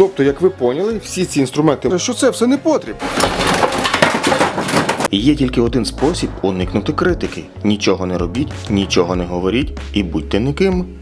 Тобто, як ви поняли, всі ці інструменти, що це все не потрібно. Є тільки один спосіб уникнути критики: нічого не робіть, нічого не говоріть і будьте никим.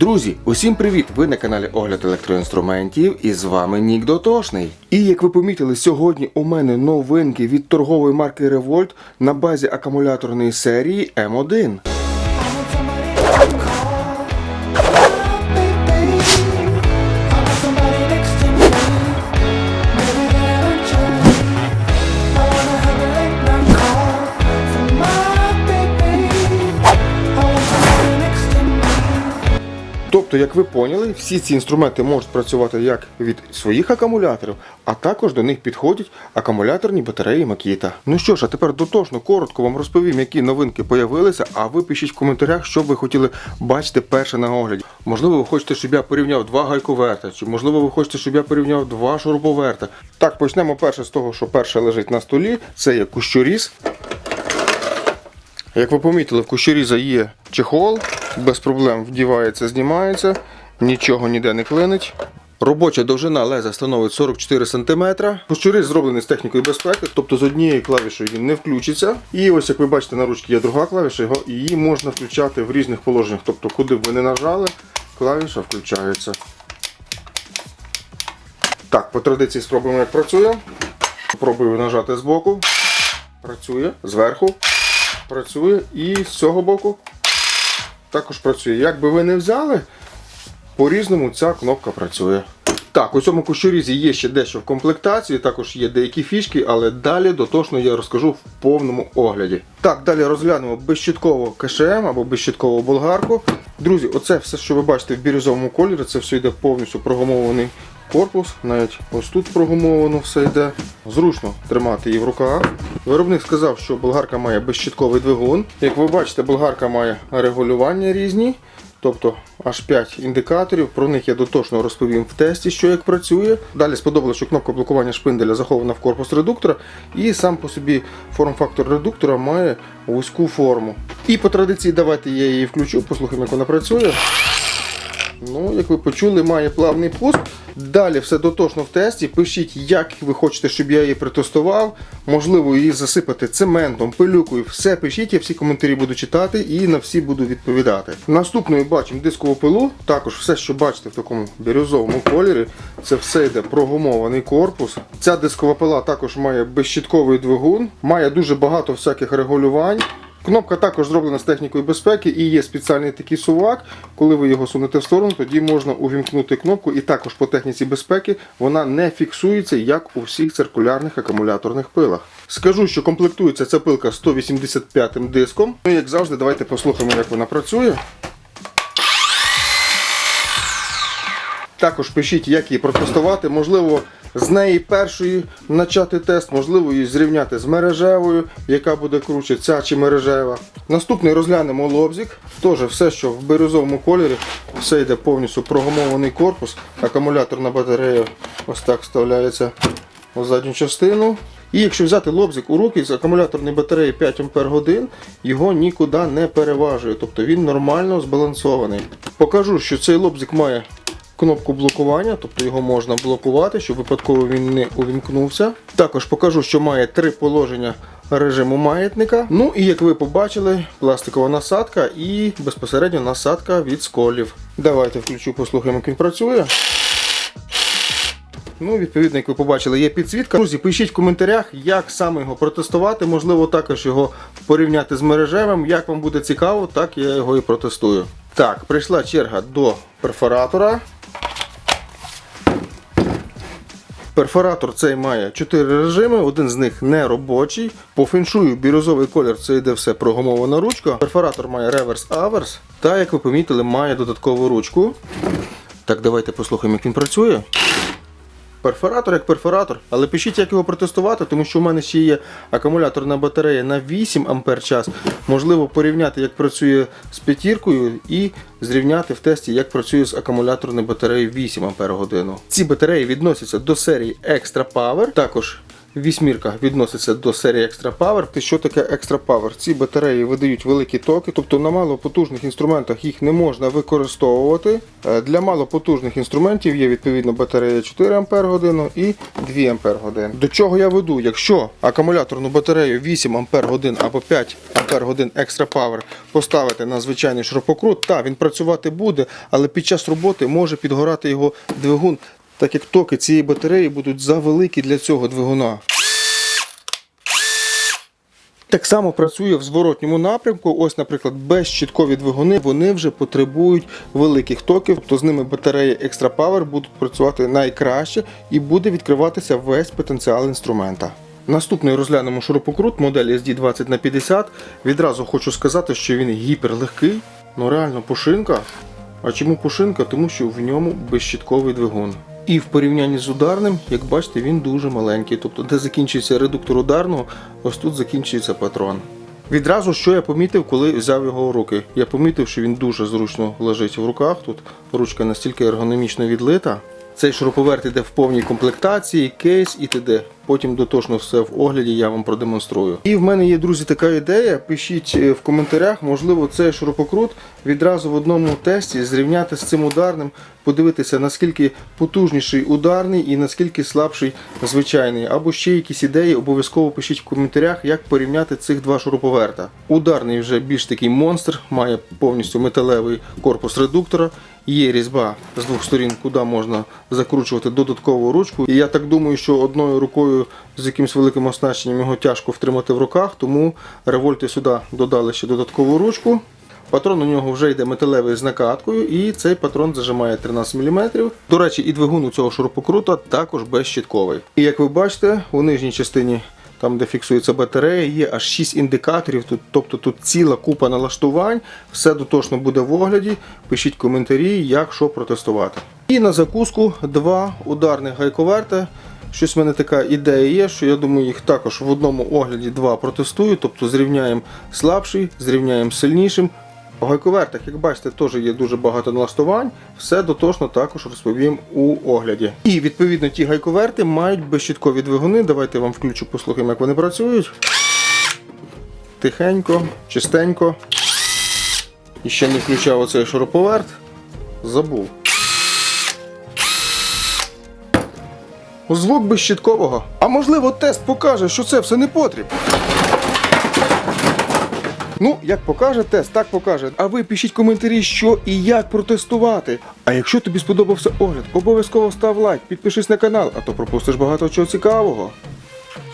Друзі, усім привіт! Ви на каналі Огляд електроінструментів і з вами Нік Дотошний. І як ви помітили, сьогодні у мене новинки від торгової марки Revolt на базі акумуляторної серії М1. Тобто, як ви поняли, всі ці інструменти можуть працювати як від своїх акумуляторів, а також до них підходять акумуляторні батареї Makita. Ну що ж, а тепер дотошно, коротко вам розповім, які новинки появилися, а ви пишіть в коментарях, що ви хотіли бачити перше на огляді. Можливо, ви хочете, щоб я порівняв два гайковерта, чи можливо ви хочете, щоб я порівняв два шуруповерта. Так, почнемо перше з того, що перше лежить на столі. Це є кущоріз. Як ви помітили, в кущоріза є чехол, без проблем вдівається, знімається, нічого ніде не клинить. Робоча довжина леза становить 44 см. Кущоріз зроблений з технікою безпеки, тобто з однією клавішою він не включиться. І ось як ви бачите, на ручці є друга клавіша, її можна включати в різних положеннях. Тобто, куди б ви не нажали, клавіша включається. Так, по традиції спробуємо, як працює. Спробую нажати збоку. Працює зверху працює і з цього боку також працює. Як би ви не взяли, по-різному ця кнопка працює. Так, у цьому кущорізі є ще дещо в комплектації, також є деякі фішки, але далі дотошно я розкажу в повному огляді. Так, далі розглянемо безщітково КШМ або безщиткову болгарку. Друзі, оце все, що ви бачите в бірюзовому кольорі, це все йде повністю прогумований корпус. Навіть ось тут прогумовано все йде. Зручно тримати її в руках. Виробник сказав, що болгарка має безщитковий двигун. Як ви бачите, болгарка має регулювання різні. Тобто аж 5 індикаторів, про них я дотошно розповім в тесті, що як працює. Далі сподобалося, що кнопка блокування шпинделя захована в корпус редуктора, і сам по собі форм-фактор редуктора має вузьку форму. І по традиції давайте я її включу, послухаємо, як вона працює. Ну, як ви почули, має плавний пуск. Далі все дотошно в тесті. Пишіть, як ви хочете, щоб я її протестував. Можливо, її засипати цементом, пилюкою. Все пишіть, я всі коментарі буду читати і на всі буду відповідати. Наступною бачимо дискову пилу. Також все, що бачите в такому бірюзовому кольорі, це все йде прогумований корпус. Ця дискова пила також має безщітковий двигун, має дуже багато всяких регулювань. Кнопка також зроблена з технікою безпеки і є спеціальний такий сувак. Коли ви його сунете в сторону, тоді можна увімкнути кнопку, і також по техніці безпеки вона не фіксується, як у всіх циркулярних акумуляторних пилах. Скажу, що комплектується ця пилка 185 диском. Ну, як завжди, давайте послухаємо, як вона працює. Також пишіть, як її протестувати. Можливо, з неї першої почати тест, можливо, її зрівняти з мережевою, яка буде круче, ця чи мережева. Наступний розглянемо лобзик. Теж все, що в бірюзовому кольорі, все йде повністю прогумований корпус. Акумуляторна батарея ось так вставляється у задню частину. І якщо взяти лобзик у руки з акумуляторної батареї 5 Ах, його нікуди не переважує, тобто він нормально збалансований. Покажу, що цей лобзик має кнопку блокування, тобто його можна блокувати, щоб випадково він не увімкнувся. Також покажу, що має три положення режиму маятника. Ну і як ви побачили, пластикова насадка і безпосередньо насадка від сколів. Давайте включу, послухаємо, як він працює. Ну, відповідно, як ви побачили, є підсвітка. Друзі, пишіть в коментарях, як саме його протестувати. Можливо, також його порівняти з мережевим. Як вам буде цікаво, так я його і протестую. Так, прийшла черга до перфоратора. Перфоратор цей має 4 режими, один з них не робочий. По феншую бірюзовий колір це йде все прогумована ручка. Перфоратор має реверс-аверс. Та, як ви помітили, має додаткову ручку. Так, давайте послухаємо, як він працює. Перфоратор як перфоратор, але пишіть, як його протестувати, тому що в мене ще є акумуляторна батарея на 8 ампер час. Можливо, порівняти, як працює з п'ятіркою, і зрівняти в тесті, як працює з акумуляторною батареєю 8 ампер годину. Ці батареї відносяться до серії Extra Power. Також Вісьмірка відноситься до серії Extra Power. Що таке Extra Power? Ці батареї видають великі токи, тобто на малопотужних інструментах їх не можна використовувати. Е, Для малопотужних інструментів є відповідно батарея 4 Ампер годину і 2 Ампер годин. До чого я веду? Якщо акумуляторну батарею 8 Ампер годин або 5 Ампер годин Extra Power поставити на звичайний шуруповерт, так, він працювати буде, але під час роботи може підгорати його двигун так як токи цієї батареї будуть завеликі для цього двигуна. Так само працює в зворотньому напрямку. Ось, наприклад, безщіткові двигуни вони вже потребують великих токів, тобто з ними батареї Extra Power будуть працювати найкраще і буде відкриватися весь потенціал інструмента. Наступний розглянемо шурупокрут модель SD20 на 50. Відразу хочу сказати, що він гіперлегкий, ну реально пушинка. А чому пушинка? Тому що в ньому безщітковий двигун. І в порівнянні з ударним, як бачите, він дуже маленький. Тобто, де закінчується редуктор ударного, ось тут закінчується патрон. Відразу що я помітив, коли взяв його в руки. Я помітив, що він дуже зручно лежить в руках. Тут ручка настільки ергономічно відлита. Цей шуруповерт іде в повній комплектації, кейс і т.д. Потім дотошно все в огляді я вам продемонструю. І в мене є, друзі, така ідея. Пишіть е, в коментарях, можливо, цей шурупокрут відразу в одному тесті зрівняти з цим ударним, подивитися, наскільки потужніший ударний і наскільки слабший звичайний. Або ще якісь ідеї, обов'язково пишіть в коментарях, як порівняти цих два шуруповерта. Ударний вже більш такий монстр, має повністю металевий корпус редуктора. Є різьба з двох сторін, куди можна закручувати додаткову ручку. І я так думаю, що одною рукою з якимось великим оснащенням його тяжко втримати в руках, тому револьти сюди додали ще додаткову ручку. Патрон у нього вже йде металевий з накаткою, і цей патрон зажимає 13 мм. До речі, і двигун у цього шурупокрута також безщітковий. І як ви бачите, у нижній частині, там де фіксується батарея, є аж 6 індикаторів. Тут, тобто тут ціла купа налаштувань, все дотошно буде в огляді. Пишіть коментарі, як що протестувати. І на закуску два ударних гайковерта. Щось в мене така ідея є, що я думаю, їх також в одному огляді два протестую, тобто зрівняємо слабший, зрівняємо сильнішим. У гайковертах, як бачите, теж є дуже багато налаштувань. Все дотошно також розповім у огляді. І відповідно ті гайковерти мають безщіткові двигуни. Давайте вам включу, послухаємо, як вони працюють. Тихенько, чистенько. І ще не включав оцей шуруповерт. Забув. Звук безщіткового. А можливо, тест покаже, що це все не потріб. Ну, як покаже тест, так покаже. А ви пишіть коментарі, що і як протестувати. А якщо тобі сподобався огляд, обов'язково став лайк, підпишись на канал, а то пропустиш багато чого цікавого.